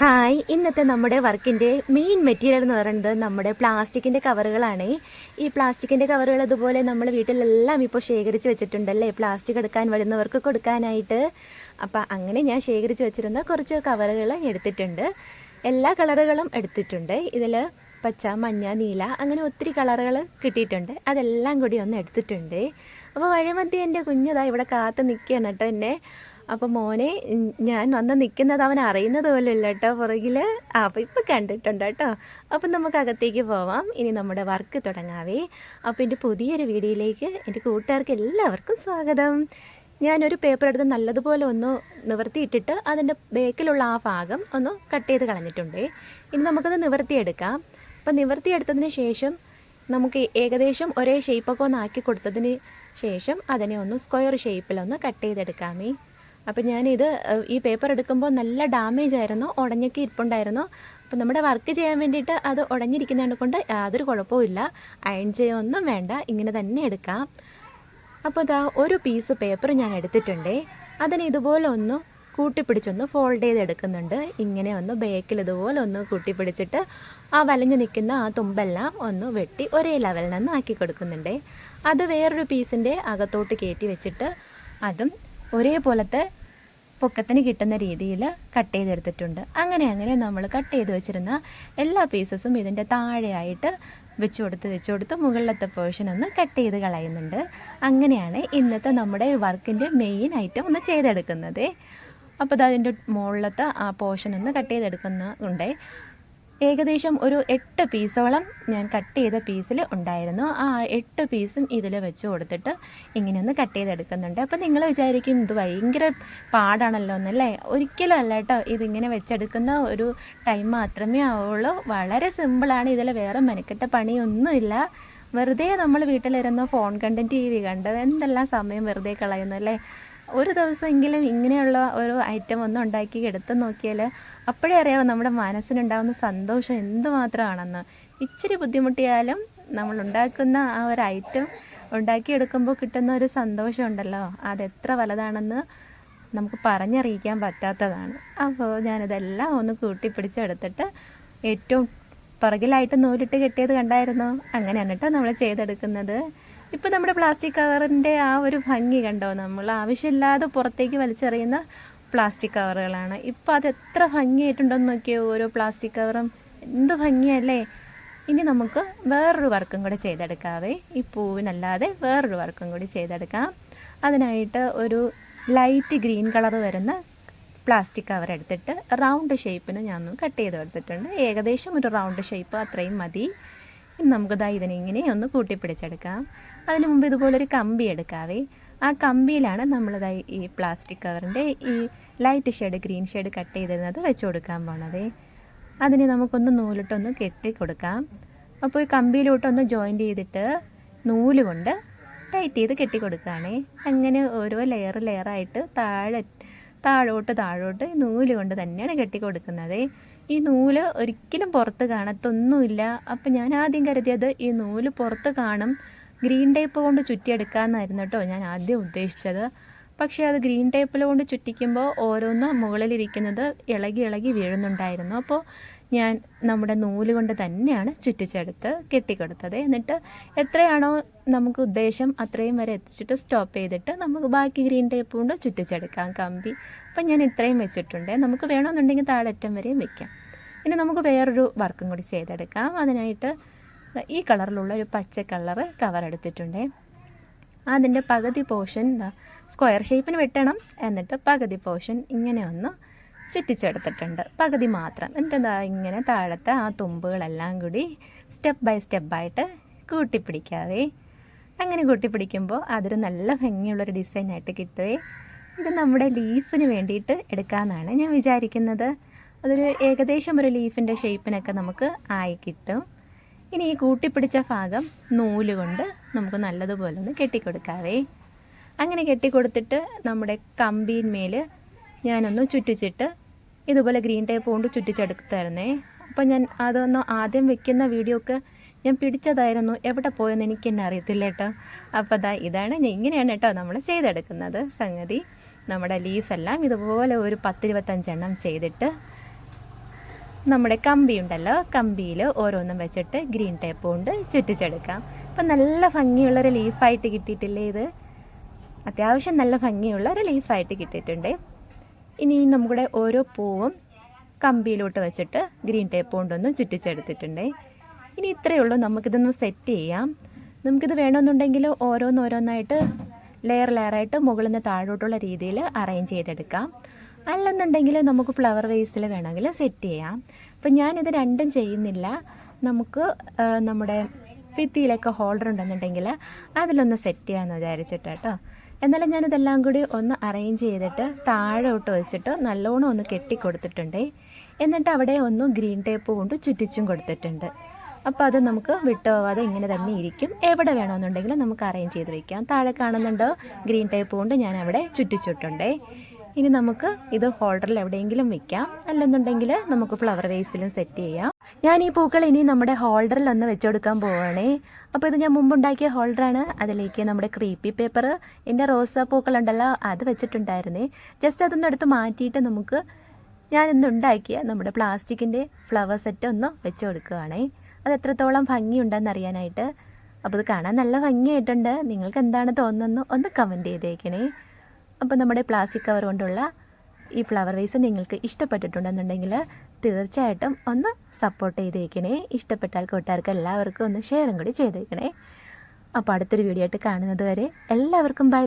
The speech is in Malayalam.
ഹായ് ഇന്നത്തെ നമ്മുടെ വർക്കിന്റെ മെയിൻ മെറ്റീരിയൽ എന്ന് പറയുന്നത് നമ്മുടെ പ്ലാസ്റ്റിക്കിന്റെ കവറുകളാണ്. ഈ പ്ലാസ്റ്റിക്കിന്റെ കവറുകൾ ഇതുപോലെ നമ്മൾ വീട്ടിലെല്ലാം ഇപ്പോൾ ശേഖരിച്ച് വെച്ചിട്ടുണ്ടല്ലേ? പ്ലാസ്റ്റിക് എടുക്കാൻ വരുന്നവർക്ക് കൊടുക്കാനായിട്ട്. അപ്പോൾ അങ്ങനെ ഞാൻ ശേഖരിച്ച് വെച്ചിരുന്ന കുറച്ച് കവറുകൾ എടുത്തിട്ടുണ്ട്. എല്ലാ കളറുകളും എടുത്തിട്ടുണ്ട്. ഇതിൽ പച്ച മഞ്ഞ നീല അങ്ങനെ ഒത്തിരി കളറുകൾ കിട്ടിയിട്ടുണ്ട്. അതെല്ലാം കൂടി ഒന്ന് എടുത്തിട്ടുണ്ട്. അപ്പോൾ വഴിമധ്യ എന്റെ കുഞ്ഞതാ ഇവിടെ കാത്ത് നിൽക്കുകയാണ് കേട്ടോ എന്നെ. അപ്പോൾ മോനെ ഞാൻ വന്ന് നിൽക്കുന്നത് അവൻ അറിയുന്നത് പോലും ഇല്ല കേട്ടോ പുറകിൽ അപ്പോൾ ഇപ്പോൾ കണ്ടിട്ടുണ്ട് കേട്ടോ അപ്പം നമുക്ക് അകത്തേക്ക് പോവാം. ഇനി നമ്മുടെ വർക്ക് തുടങ്ങാവേ. അപ്പോൾ എന്റെ പുതിയൊരു വീഡിയോയിലേക്ക് എന്റെ കൂട്ടുകാർക്ക് എല്ലാവർക്കും സ്വാഗതം. ഞാനൊരു പേപ്പർ എടുത്ത് നല്ലതുപോലെ ഒന്ന് നിവർത്തിയിട്ടിട്ട് അതിന്റെ ബേക്കിലുള്ള ആ ഭാഗം ഒന്ന് കട്ട് ചെയ്ത് കളഞ്ഞിട്ടുണ്ട്. ഇനി നമുക്കത് നിവർത്തിയെടുക്കാം. അപ്പോൾ നിവർത്തിയെടുത്തതിന് ശേഷം നമുക്ക് ഏകദേശം ഒരേ ഷേപ്പൊക്കെ ഒന്ന് ആക്കി കൊടുത്തതിന് ശേഷം അതിനെ ഒന്ന് സ്ക്വയർ ഷേപ്പിലൊന്ന് കട്ട് ചെയ്തെടുക്കാമേ. അപ്പം ഞാനിത് ഈ പേപ്പർ എടുക്കുമ്പോൾ നല്ല ഡാമേജ് ആയിരുന്നു ഉടഞ്ഞൊക്കെ ഇരിപ്പുണ്ടായിരുന്നു. അപ്പം നമ്മുടെ വർക്ക് ചെയ്യാൻ വേണ്ടിയിട്ട് അത് ഉടഞ്ഞിരിക്കുന്നതുകൊണ്ട് കൊണ്ട് യാതൊരു കുഴപ്പമില്ല അയൺ ചെയ്യൊന്നും വേണ്ട ഇങ്ങനെ തന്നെ എടുക്കാം. അപ്പോൾ ഇതാ ഒരു പീസ് പേപ്പർ ഞാൻ എടുത്തിട്ടുണ്ടേ. അതിന് ഇതുപോലെ ഒന്ന് കൂട്ടിപ്പിടിച്ചൊന്ന് ഫോൾഡ് ചെയ്ത് എടുക്കുന്നുണ്ട് ഇങ്ങനെ ഒന്ന് ബേക്കിൽ ഇതുപോലെ ഒന്ന് കൂട്ടിപ്പിടിച്ചിട്ട് ആ വലഞ്ഞു നിൽക്കുന്ന ആ തുമ്പെല്ലാം ഒന്ന് വെട്ടി ഒരേ ലെവലിൽ നിന്ന് ആക്കി കൊടുക്കുന്നുണ്ട്. അത് വേറൊരു പീസിന്റെ അകത്തോട്ട് കയറ്റി വെച്ചിട്ട് അതും ഒരേപോലത്തെ പൊക്കത്തിന് കിട്ടുന്ന രീതിയിൽ കട്ട് ചെയ്തെടുത്തിട്ടുണ്ട്. അങ്ങനെ അങ്ങനെ നമ്മൾ കട്ട് ചെയ്ത് വെച്ചിരുന്ന എല്ലാ പീസസും ഇതിന്റെ താഴെയായിട്ട് വെച്ച് കൊടുത്ത് വെച്ച് കൊടുത്ത് മുകളിലത്തെ പോർഷൻ ഒന്ന് കട്ട് ചെയ്ത് കളയുന്നുണ്ട്. അങ്ങനെയാണ് ഇന്നത്തെ നമ്മുടെ വർക്കിന്റെ മെയിൻ ഐറ്റം ഒന്ന് ചെയ്തെടുക്കുന്നത്. അപ്പോൾ അതിന്റെ മുകളിലത്തെ ആ പോർഷൻ ഒന്ന് കട്ട് ചെയ്തെടുക്കുന്നുണ്ട് ഏകദേശം ഒരു എട്ട് പീസോളം ഞാൻ കട്ട് ചെയ്ത പീസിൽ ഉണ്ടായിരുന്നു. ആ എട്ട് പീസും ഇതിൽ വെച്ച് കൊടുത്തിട്ട് ഇങ്ങനെ ഒന്ന് കട്ട് ചെയ്തെടുക്കുന്നുണ്ട്. അപ്പോൾ നിങ്ങൾ വിചാരിക്കും ഇത് ഭയങ്കര പാടാണല്ലോ എന്നല്ലേ? ഒരിക്കലും അല്ല കേട്ടോ. ഇതിങ്ങനെ വെച്ചെടുക്കുന്ന ഒരു ടൈം മാത്രമേ ആവുള്ളൂ. വളരെ സിമ്പിളാണ്. ഇതിൽ വേറെ മെനക്കെട്ട പണിയൊന്നുമില്ല. വെറുതെ നമ്മൾ വീട്ടിലിരുന്ന് ഫോൺ കണ്ടും ടി വി കണ്ട് എന്തെല്ലാം സമയം വെറുതെ കളയുന്നു അല്ലേ ഒരു ദിവസമെങ്കിലും ഇങ്ങനെയുള്ള ഒരു ഐറ്റം ഒന്ന് ഉണ്ടാക്കി എടുത്ത് നോക്കിയാൽ അപ്പോഴേ അറിയാവും നമ്മുടെ മനസ്സിനുണ്ടാകുന്ന സന്തോഷം എന്തുമാത്രമാണെന്ന്. ഇച്ചിരി ബുദ്ധിമുട്ടിയാലും നമ്മൾ ഉണ്ടാക്കുന്ന ആ ഒരു ഐറ്റം ഉണ്ടാക്കിയെടുക്കുമ്പോൾ കിട്ടുന്ന ഒരു സന്തോഷം ഉണ്ടല്ലോ അതെത്ര വലുതാണെന്ന് നമുക്ക് പറഞ്ഞറിയിക്കാൻ പറ്റാത്തതാണ്. അപ്പോൾ ഞാനിതെല്ലാം ഒന്ന് കൂട്ടിപ്പിടിച്ചെടുത്തിട്ട് ഏറ്റവും പുറകിലായിട്ട് നൂലിട്ട് കെട്ടിയത് കണ്ടായിരുന്നു? അങ്ങനെയാണ് കേട്ടോ നമ്മൾ ചെയ്തെടുക്കുന്നത്. ഇപ്പോൾ നമ്മുടെ പ്ലാസ്റ്റിക് കവറിന്റെ ആ ഒരു ഭംഗി കണ്ടോ? നമ്മൾ ആവശ്യമില്ലാതെ പുറത്തേക്ക് വലിച്ചെറിയുന്ന പ്ലാസ്റ്റിക് കവറുകളാണ്. ഇപ്പോൾ അത് എത്ര ഭംഗിയായിട്ടുണ്ടെന്ന് നോക്കിയോ? ഓരോ പ്ലാസ്റ്റിക് കവറും എന്ത് ഭംഗിയല്ലേ? ഇനി നമുക്ക് വേറൊരു വർക്കും കൂടി ചെയ്തെടുക്കാവേ. ഈ പൂവിനല്ലാതെ വേറൊരു വർക്കും കൂടി ചെയ്തെടുക്കാം. അതിനായിട്ട് ഒരു ലൈറ്റ് ഗ്രീൻ കളർ വരുന്ന പ്ലാസ്റ്റിക് കവർ എടുത്തിട്ട് റൗണ്ട് ഷേപ്പിന് ഞാൻ കട്ട് ചെയ്ത് എടുത്തിട്ടുണ്ട് ഏകദേശം ഒരു റൗണ്ട് ഷേപ്പ് അത്രയും മതി. ഇനി നമുക്കിതാ ഇതിനെ ഇങ്ങനെ ഒന്ന് കൂട്ടിപ്പിടിച്ചെടുക്കാം. അതിന് മുമ്പ് ഇതുപോലൊരു കമ്പി എടുക്കാവേ. ആ കമ്പിയിലാണ് നമ്മളിതാ ഈ പ്ലാസ്റ്റിക് കവറിന്റെ ഈ light shade green shade cut ചെയ്തിരുന്നത് വെച്ച് കൊടുക്കാൻ പോണതേ. അതിന് നമുക്കൊന്ന് നൂലിട്ടൊന്ന് കെട്ടി കൊടുക്കാം. അപ്പോൾ ഈ കമ്പിയിലോട്ടൊന്ന് ജോയിന്റ് ചെയ്തിട്ട് നൂൽ കൊണ്ട് ടൈറ്റ് ചെയ്ത് കെട്ടി കൊടുക്കുകയാണേ. അങ്ങനെ ഓരോ ലെയർ ലെയറായിട്ട് താഴെ താഴോട്ട് താഴോട്ട് നൂൽ കൊണ്ട് തന്നെയാണ് കെട്ടി കൊടുക്കുന്നത്. ഈ നൂൽ ഒരിക്കലും പുറത്ത് കാണത്തൊന്നുമില്ല. അപ്പം ഞാൻ ആദ്യം കരുതിയത് ഈ നൂൽ പുറത്ത് കാണും ഗ്രീൻ ടേപ്പ് കൊണ്ട് ചുറ്റിയെടുക്കാമെന്നായിരുന്നു കേട്ടോ ഞാൻ ആദ്യം ഉദ്ദേശിച്ചത്. പക്ഷേ അത് ഗ്രീൻ ടേപ്പിൽ കൊണ്ട് ചുറ്റിക്കുമ്പോൾ ഓരോന്ന് മുകളിലിരിക്കുന്നത് ഇളകി ഇളകി വീഴുന്നുണ്ടായിരുന്നു. അപ്പോൾ ഞാൻ നമ്മുടെ നൂൽ കൊണ്ട് തന്നെയാണ് ചുറ്റിച്ചെടുത്ത് കെട്ടിക്കൊടുത്തത്. എന്നിട്ട് എത്രയാണോ നമുക്ക് ഉദ്ദേശം അത്രയും വരെ എത്തിച്ചിട്ട് സ്റ്റോപ്പ് ചെയ്തിട്ട് നമുക്ക് ബാക്കി ഗ്രീൻ ടേപ്പ് കൊണ്ട് ചുറ്റിച്ചെടുക്കാം കമ്പി. അപ്പം ഞാൻ ഇത്രയും വെച്ചിട്ടുണ്ട്. നമുക്ക് വേണമെന്നുണ്ടെങ്കിൽ താഴറ്റം വരെയും വെക്കാം. ഇനി നമുക്ക് വേറൊരു വർക്കും കൂടി ചെയ്തെടുക്കാം. അതിനായിട്ട് ഈ കളറിലുള്ള ഒരു പച്ച കളറ് കവർ എടുത്തിട്ടുണ്ട്. അതിന്റെ പകുതി പോർഷൻ എന്താ സ്ക്വയർ ഷേപ്പിന് വെട്ടണം. എന്നിട്ട് പകുതി പോർഷൻ ഇങ്ങനെ ഒന്ന് ചുറ്റിച്ചെടുത്തിട്ടുണ്ട്. പകുതി മാത്രം. എന്നിട്ട് ഇങ്ങനെ താഴത്തെ ആ തുമ്പുകളെല്ലാം കൂടി സ്റ്റെപ്പ് ബൈ സ്റ്റെപ്പായിട്ട് കൂട്ടിപ്പിടിക്കാവേ. അങ്ങനെ കൂട്ടിപ്പിടിക്കുമ്പോൾ അതൊരു നല്ല ഭംഗിയുള്ളൊരു ഡിസൈനായിട്ട് കിട്ടുവേ. ഇത് നമ്മുടെ ലീഫിന് വേണ്ടിയിട്ട് എടുക്കാമെന്നാണ് ഞാൻ വിചാരിക്കുന്നത്. അതൊരു ഏകദേശം ഒരു ലീഫിന്റെ ഷേപ്പിനൊക്കെ നമുക്ക് ആയി കിട്ടും. ഇനി ഈ കൂട്ടിപ്പിടിച്ച ഭാഗം നൂൽ കൊണ്ട് നമുക്ക് നല്ലതുപോലെ ഒന്ന് കെട്ടിക്കൊടുക്കാവേ. അങ്ങനെ കെട്ടിക്കൊടുത്തിട്ട് നമ്മുടെ കമ്പിന്മേൽ ഞാനൊന്ന് ചുറ്റിച്ചിട്ട് ഇതുപോലെ ഗ്രീൻ ടേപ്പ് കൊണ്ട് ചുറ്റിച്ചെടുത്തായിരുന്നേ. അപ്പം ഞാൻ അതൊന്ന് ആദ്യം വെക്കുന്ന വീഡിയോ ഒക്കെ ഞാൻ പിടിച്ചതായിരുന്നു. എവിടെ പോയെന്ന് എനിക്ക് തന്നെ അറിയത്തില്ല കേട്ടോ അപ്പോൾ അതാ ഇതാണ് ഞാൻ ഇങ്ങനെയാണ് കേട്ടോ നമ്മൾ ചെയ്തെടുക്കുന്നത്. സംഗതി നമ്മുടെ ലീഫെല്ലാം ഇതുപോലെ ഒരു പത്തിരുപത്തഞ്ചെണ്ണം ചെയ്തിട്ട് നമ്മുടെ കമ്പി ഉണ്ടല്ലോ കമ്പിയിൽ ഓരോന്നും വെച്ചിട്ട് ഗ്രീൻ ടേപ്പ് കൊണ്ട് ചുറ്റിച്ചെടുക്കാം. അപ്പം നല്ല ഭംഗിയുള്ളൊരു ലീഫായിട്ട് കിട്ടിയിട്ടില്ലേ ഇത്? അത്യാവശ്യം നല്ല ഭംഗിയുള്ള ഒരു ലീഫായിട്ട് കിട്ടിയിട്ടുണ്ട്. ഇനി നമ്മുടെ ഓരോ പൂവും കമ്പിയിലോട്ട് വെച്ചിട്ട് ഗ്രീൻ ടേപ്പ് കൊണ്ടൊന്ന് ചുറ്റിച്ചെടുത്തിട്ടുണ്ട്. ഇനി ഇത്രയേ ഉള്ളൂ. നമുക്കിതൊന്ന് സെറ്റ് ചെയ്യാം. നമുക്കിത് വേണമെന്നുണ്ടെങ്കിൽ ഓരോന്നോരോന്നായിട്ട് ലെയർ ലെയറായിട്ട് മുകളിൽ നിന്ന് താഴോട്ടുള്ള രീതിയിൽ അറേഞ്ച് ചെയ്തെടുക്കാം. അല്ലെന്നുണ്ടെങ്കിൽ നമുക്ക് ഫ്ലവർ വേസിൽ വേണമെങ്കിൽ സെറ്റ് ചെയ്യാം. അപ്പം ഞാനിത് രണ്ടും ചെയ്യുന്നില്ല. നമുക്ക് നമ്മുടെ ഭിത്തിയിലൊക്കെ ഹോൾഡർ ഉണ്ടെന്നുണ്ടെങ്കിൽ അതിലൊന്ന് സെറ്റ് ചെയ്യാമെന്ന് വിചാരിച്ചിട്ട് കേട്ടോ. എന്നാലും ഞാനിതെല്ലാം കൂടി ഒന്ന് അറേഞ്ച് ചെയ്തിട്ട് താഴോട്ട് വെച്ചിട്ട് നല്ലോണം ഒന്ന് കെട്ടി കൊടുത്തിട്ടുണ്ട്. എന്നിട്ട് അവിടെ ഒന്ന് ഗ്രീൻ ടേപ്പ് കൊണ്ട് ചുറ്റിച്ചും കൊടുത്തിട്ടുണ്ട്. അപ്പോൾ അത് നമുക്ക് വിട്ടുപോവാതെ ഇങ്ങനെ തന്നെ ഇരിക്കും. എവിടെ വേണമെന്നുണ്ടെങ്കിൽ നമുക്ക് അറേഞ്ച് ചെയ്ത് വെക്കാം. താഴെ കാണുന്നുണ്ടോ ഗ്രീൻ ടേപ്പ് കൊണ്ട് ഞാൻ അവിടെ ചുറ്റിച്ചിട്ടുണ്ടേ. ഇനി നമുക്ക് ഇത് ഹോൾഡറിൽ എവിടെയെങ്കിലും വെക്കാം. അല്ലെന്നുണ്ടെങ്കിൽ നമുക്ക് ഫ്ലവർ വേസിലും സെറ്റ് ചെയ്യാം. ഞാൻ ഈ പൂക്കൾ ഇനി നമ്മുടെ ഹോൾഡറിൽ ഒന്ന് വെച്ചുകൊടുക്കാൻ പോവുകയാണേ അപ്പോൾ ഇത് ഞാൻ മുമ്പുണ്ടാക്കിയ ഹോൾഡറാണ് അതിലേക്ക് നമ്മുടെ ക്രീപ്പി പേപ്പർ എന്റെ റോസാ പൂക്കളുണ്ടല്ലോ അത് വെച്ചിട്ടുണ്ടായിരുന്നേ. ജസ്റ്റ് അതൊന്നും എടുത്ത് മാറ്റിയിട്ട് നമുക്ക് ഞാൻ ഇന്ന് ഉണ്ടാക്കിയ നമ്മുടെ പ്ലാസ്റ്റിക്കിന്റെ ഫ്ലവർ സെറ്റ് ഒന്ന് വെച്ച് കൊടുക്കുകയാണേ അത് എത്രത്തോളം ഭംഗിയുണ്ടെന്ന് അറിയാനായിട്ട്. അപ്പോൾ ഇത് കാണാൻ നല്ല ഭംഗിയായിട്ടുണ്ട്. നിങ്ങൾക്ക് എന്താണ് തോന്നുന്നു? ഒന്ന് കമന്റ് ചെയ്തേക്കണേ. അപ്പോൾ നമ്മുടെ പ്ലാസ്റ്റിക് കവർ കൊണ്ടുള്ള ഈ ഫ്ലവർ വേസ് നിങ്ങൾക്ക് ഇഷ്ടപ്പെട്ടിട്ടുണ്ടെന്നുണ്ടെങ്കിൽ തീർച്ചയായിട്ടും ഒന്ന് സപ്പോർട്ട് ചെയ്തേക്കണേ. ഇഷ്ടപ്പെട്ടാൽ കൂട്ടുകാർക്ക് എല്ലാവർക്കും ഒന്ന് ഷെയറും കൂടി ചെയ്തേക്കണേ. അപ്പോൾ അടുത്തൊരു വീഡിയോ ആയിട്ട് കാണുന്നത് വരെ എല്ലാവർക്കും ബൈ